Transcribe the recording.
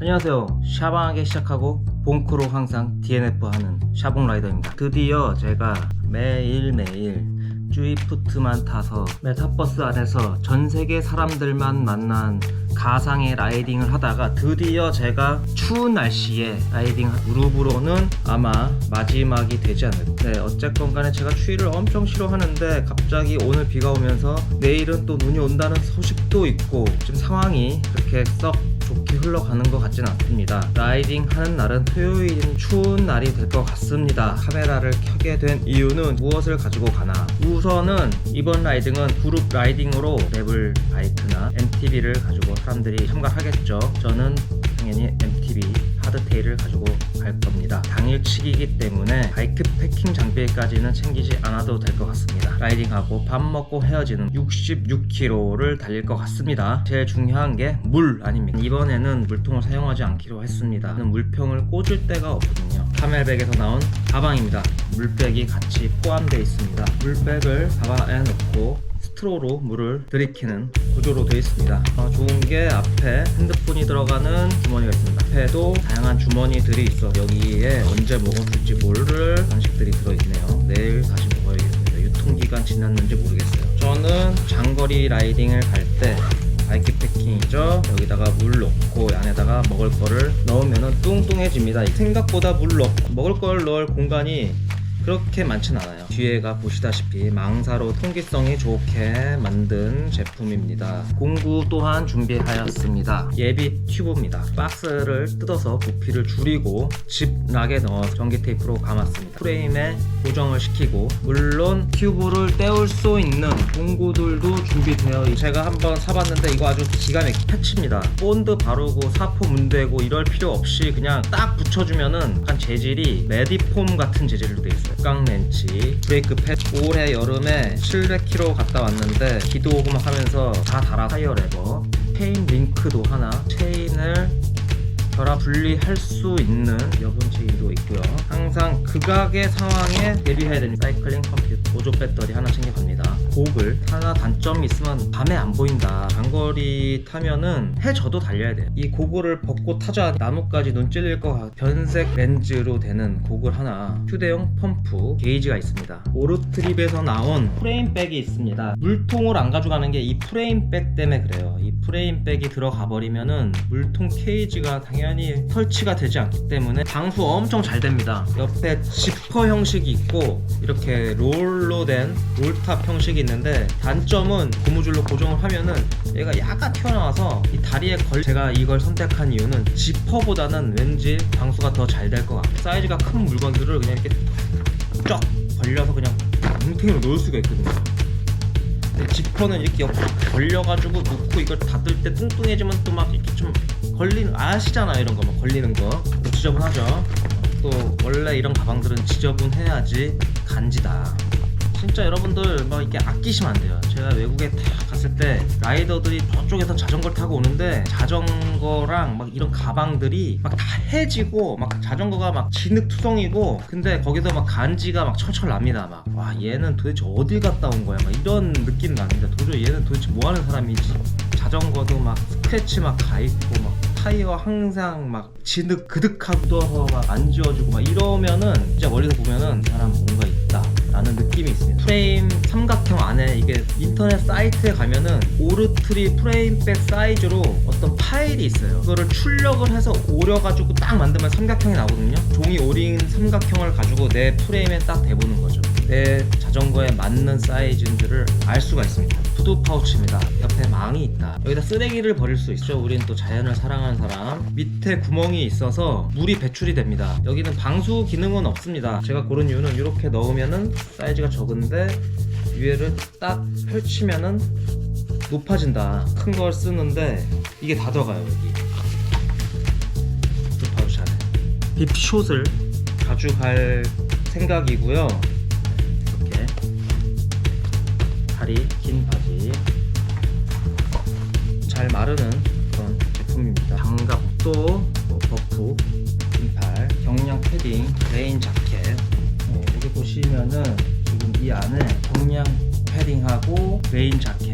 안녕하세요. 샤방하게 시작하고 본크로 항상 DNF 하는 샤봉 라이더입니다. 드디어 제가 매일매일 쭈이푸트만 타서 메타버스 안에서 전 세계 사람들만 만난 가상의 라이딩을 하다가 드디어 제가 추운 날씨에 라이딩 그룹으로는 아마 마지막이 되지 않을까. 네, 어쨌건 간에 제가 추위를 엄청 싫어하는데 갑자기 오늘 비가 오면서 내일은 또 눈이 온다는 소식도 있고 지금 상황이 그렇게 썩 좋게 흘러가는 것 같진 않습니다. 라이딩 하는 날은 토요일인 추운 날이 될 것 같습니다. 카메라를 켜게 된 이유는 무엇을 가지고 가나? 우선은 이번 라이딩은 그룹 라이딩으로 레블 바이크나 MTB를 가지고 사람들이 참가하겠죠. 저는 당연히 MTB 하드테일을 가지고 갈 겁니다. 당일치기이기 때문에 바이크 패킹 장비까지는 챙기지 않아도 될 것 같습니다. 라이딩하고 밥 먹고 헤어지는 66km를 달릴 것 같습니다. 제일 중요한 게 물 아닙니까? 이번에는 물통을 사용하지 않기로 했습니다. 물병을 꽂을 데가 없거든요. 카멜백에서 나온 가방입니다. 물백이 같이 포함되어 있습니다. 물백을 가방에 넣고 스트로로 물을 들이키는 구조로 되어 있습니다. 어, 좋은 게 앞에 핸드폰이 들어가는 주머니가 있습니다. 앞에도 다양한 주머니들이 있어 여기에 언제 먹어줄지 모를 간식들이 들어있네요. 내일 다시 먹어야겠습니다. 유통기간 지났는지 모르겠어요. 저는 장거리 라이딩을 갈때 바이크 패킹이죠. 여기다가 물 넣고 안에다가 먹을 거를 넣으면 뚱뚱해집니다. 생각보다 물 넣고 먹을 걸 넣을 공간이 그렇게 많진 않아요. 뒤에가 보시다시피 망사로 통기성이 좋게 만든 제품입니다. 공구 또한 준비하였습니다. 예비 튜브입니다. 박스를 뜯어서 부피를 줄이고 짚락에 넣어 전기 테이프로 감았습니다. 프레임에 고정을 시키고 물론 튜브를 떼올 수 있는 공구들도 준비되어 있 제가 한번 사봤는데 이거 아주 기가 막히게 패치입니다. 본드 바르고 사포 문대고 이럴 필요 없이 그냥 딱 붙여주면은 약간 재질이 메디폼 같은 재질로 돼 있어요. 깡 렌치, 브레이크 패드. 올해 여름에 700km 갔다 왔는데 기도 오고 막 하면서 다 달아. 타이어 레버, 체인 링크도 하나, 체인을 결합 분리할 수 있는 여분 체인도 있고요. 항상 극악의 상황에 대비해야 되는 사이클링 컴퓨터, 보조 배터리 하나 챙겨갑니다. 고글 하나 단점이 있으면 밤에 안 보인다. 장거리 타면은 해져도 달려야 돼요. 이 고글을 벗고 타자 나뭇가지 눈 찔릴 것 같. 변색 렌즈로 되는 고글 하나, 휴대용 펌프 게이지가 있습니다. 오르트립에서 나온 프레임백이 있습니다. 물통을 안 가져가는 게 이 프레임백 때문에 그래요. 이 프레임백이 들어가 버리면은 물통 케이지가 당연히 설치가 되지 않기 때문에 방수 엄청 잘 됩니다. 옆에 지퍼 형식이 있고 이렇게 롤로 된 롤탑 형식이 있는데 단점은 고무줄로 고정을 하면은 얘가 약간 튀어나와서 이 다리에 걸 제가 이걸 선택한 이유는 지퍼보다는 왠지 방수가 더 잘 될 것 같아요. 사이즈가 큰 물건들을 그냥 이렇게 쫙 벌려서 그냥 뭉탱이로 놓을 수가 있거든요. 지퍼는 이렇게 옆으로 벌려가지고 놓고 이걸 닫을 때 뚱뚱해지면 또 막 이렇게 좀 걸리는 아시잖아요 이런 거 막 걸리는 거. 또 지저분하죠? 또 원래 이런 가방들은 지저분해야지 간지다. 진짜 여러분들 막 이렇게 아끼시면 안 돼요. 제가 외국에 딱 갔을 때 라이더들이 저쪽에서 자전거를 타고 오는데 자전거랑 막 이런 가방들이 막 다 해지고 막 자전거가 막 진흙투성이고 근데 거기서 막 간지가 막 철철 납니다. 막 와 얘는 도대체 어딜 갔다 온 거야? 막 이런 느낌 나는데 도저히 얘는 도대체 뭐 하는 사람이지. 자전거도 막 스크래치 막 가 있고 막 타이어 항상 막 진흙 그득하고 묻어서 막안 지워지고 막 이러면은 진짜 멀리서 보면은 이 사람 뭔가 있다 라는 느낌이 있습니다 프레임 삼각형 안에 이게 인터넷 사이트에 가면은 오르트리 프레임백 사이즈로 어떤 파일이 있어요. 그거를 출력을 해서 오려가지고 딱 만들면 삼각형이 나오거든요. 종이 오린 삼각형을 가지고 내 프레임에 딱 대보는 거죠 내 자전거에 맞는 사이즈들을 알 수가 있습니다. 푸드 파우치입니다. 옆에 망이 있다. 여기다 쓰레기를 버릴 수 있죠. 우린 또 자연을 사랑하는 사람. 밑에 구멍이 있어서 물이 배출이 됩니다. 여기는 방수 기능은 없습니다. 제가 고른 이유는 이렇게 넣으면은 사이즈가 적은데 위에를 딱 펼치면은 높아진다. 큰 걸 쓰는데 이게 다 들어가요 여기. 푸드 파우치 안에. 빕숏을 가져갈 생각이고요 다리 긴 바지. 잘 마르는 그런 제품입니다. 장갑도 뭐 버프 긴팔 경량 패딩 레인 자켓. 어, 여기 보시면은 지금 이 안에 경량 패딩하고 레인 자켓